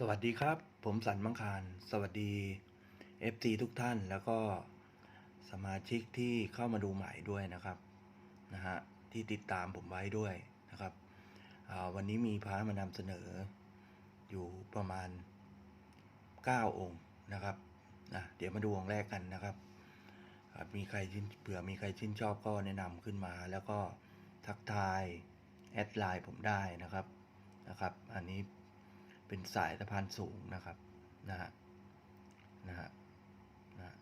สวัสดีครับ ผมสันมังคาร สวัสดี FT ทุกท่านแล้วก็สมาชิกที่เข้ามาดูใหม่ด้วยนะครับนะฮะที่ติดตามผมไว้ด้วยนะครับวันนี้มีพระมานำเสนออยู่ประมาณ 9 องค์นะครับนะเดี๋ยวมาดูองค์แรกกันนะครับมีใครชื่นเผื่อมีใครชื่นชอบก็แนะนำขึ้นมา แล้วก็ทักทายแอดไลน์ผมได้นะครับนะครับ อันนี้ เป็นสายสะพานสูงนะครับนะฮะนะฮะนะฮะ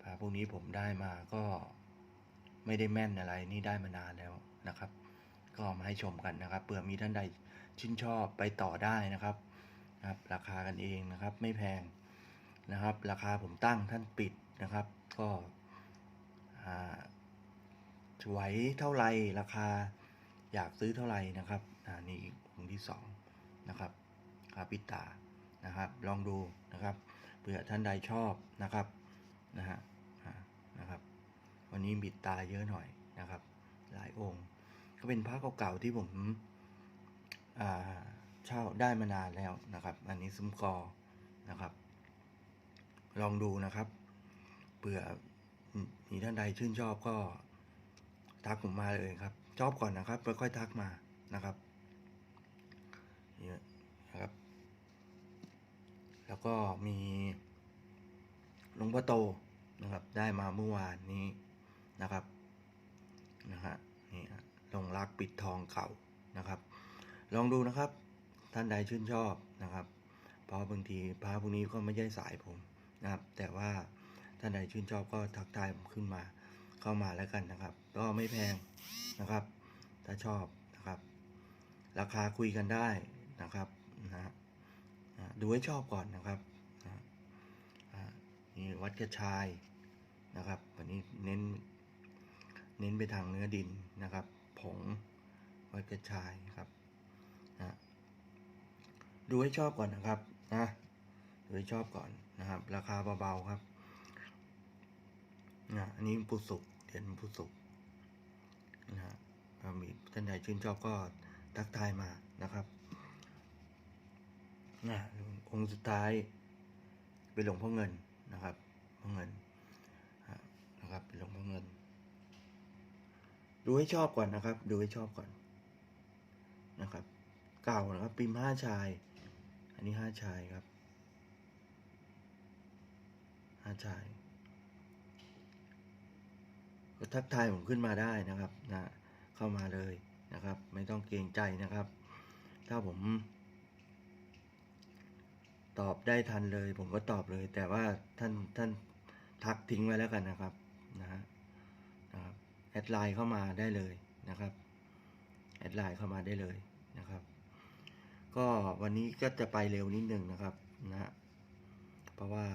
พระพวกนี้ผมได้มาก็ไม่ได้แม่นอะไรนี่ได้มานานแล้วนะครับ ก็มาให้ชมกันนะครับเผื่อมีท่านใดชื่นชอบไปต่อได้นะครับนะครับ ราคากันเองนะครับ ไม่แพงนะครับ ราคาผมตั้งท่านปิดนะครับ ก็อ่าไหวเท่าไหรราคาอยากซื้อเท่าไหร่นะครับ อ่านี่อีกองค์ที่สองนะครับ คาปิตานะครับ ลองดูนะครับเผื่อท่านใดชอบนะครับนะฮะนะครับ วันนี้บิดตาเยอะหน่อยนะครับ หลายองค์ ก็เป็นพระเก่าๆที่ผมอ่าเช่าได้มานานแล้วนะครับ อันนี้ซุ้มกอนะครับ ลองดูนะครับเผื่อมีท่านใดชื่นชอบก็ทักผมมาเลยครับ ชอบก่อนนะครับแล้วค่อยทักมานะครับ แล้วก็มีหลวงพ่อโตนะครับ ได้มาเมื่อวานนี้นะครับนะฮะนี่ฮะลงรักปิดทองเก่านะครับ ลองดูนะครับ ท่านใดชื่นชอบนะครับ เพราะบางทีพระพวกนี้ก็ไม่ใช่สายผมนะครับ แต่ว่าท่านใดชื่นชอบก็ทักทายผมขึ้นมาเข้ามาแล้วกันนะครับ ก็ไม่แพงนะครับ ถ้าชอบนะครับ ราคาคุยกันได้นะครับนะฮะ ดูให้ชอบก่อนนะครับนี่วัดกระชายนะครับวันนี้เน้น เน้นไปทางเนื้อดินนะครับ ผงวัดกระชายครับนะดูให้ชอบก่อนนะครับนะดูให้ชอบก่อนนะครับ ราคาเบาๆครับนะอันนี้ผู้สุกเหรียญผู้สุกนะฮะถ้ามีท่านใดชื่นชอบก็ทักทายมานะครับนะ องค์สุดท้ายเป็นหลวงพ่อเงินนะครับพ่อเงินนะครับเป็นหลวงพ่อเงิน ดูให้ชอบก่อนนะครับ ดูให้ชอบก่อนนะครับ เก่านะครับพิมห้าชาย อันนี้ห้าชายครับห้าชายก็ทักทายผมขึ้นมาได้นะครับนะเข้ามาเลยนะครับ ไม่ต้องเกรงใจนะครับ ถ้าผม ตอบได้ทันเลย ผมก็ตอบเลย แต่ว่าท่านท่านทักทิ้งไว้แล้วกันนะครับนะฮะนะครับแอดไลน์เข้ามาได้เลยนะครับแอดไลน์เข้ามาได้เลยนะครับ ก็วันนี้ก็จะไปเร็วนิดนึงนะครับนะฮะเพราะว่า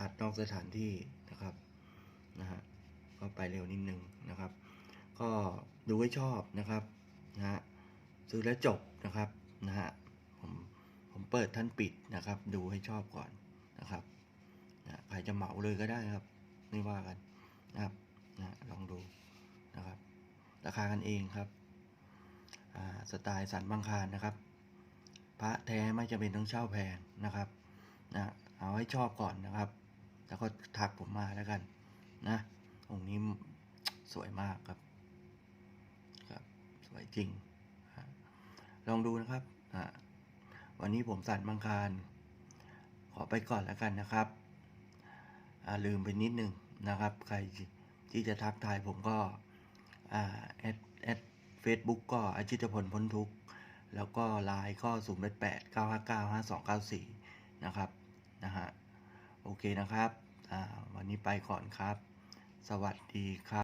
อัดนอกสถานที่นะครับนะฮะก็ไปเร็วนิดนึงนะครับ ก็ดูให้ชอบนะครับนะฮะซื้อแล้วจบนะครับนะฮะ เปิดท่านปิดนะครับ ดูให้ชอบก่อนนะครับนะใครจะเหมาเลยก็ได้ครับ ไม่ว่ากันนะครับนะลองดูนะครับ ราคากันเองครับสไตล์สันบางคารนะครับ พระแท้ไม่จะเป็นต้องเช่าแพงนะครับนะเอาให้ชอบก่อนนะครับ แล้วก็ทักผมมาแล้วกันนะองค์นี้สวยมากครับครับ สวยจริง ลองดูนะครับอ่า วันนี้ผมสันบางคาร ขอไปก่อนแล้วกันนะครับ ลืมไปนิดนึงนะครับ ใครที่จะทักทายผมก็แอดแอดเฟซบุ๊กก็อาชิตพลพ้นทุกข์ แล้วก็ไลน์ก็0 8 8 9 5 9 5 2 9 4 นะครับ นะฮะ โอเคนะครับ วันนี้ไปก่อนครับ สวัสดีครับ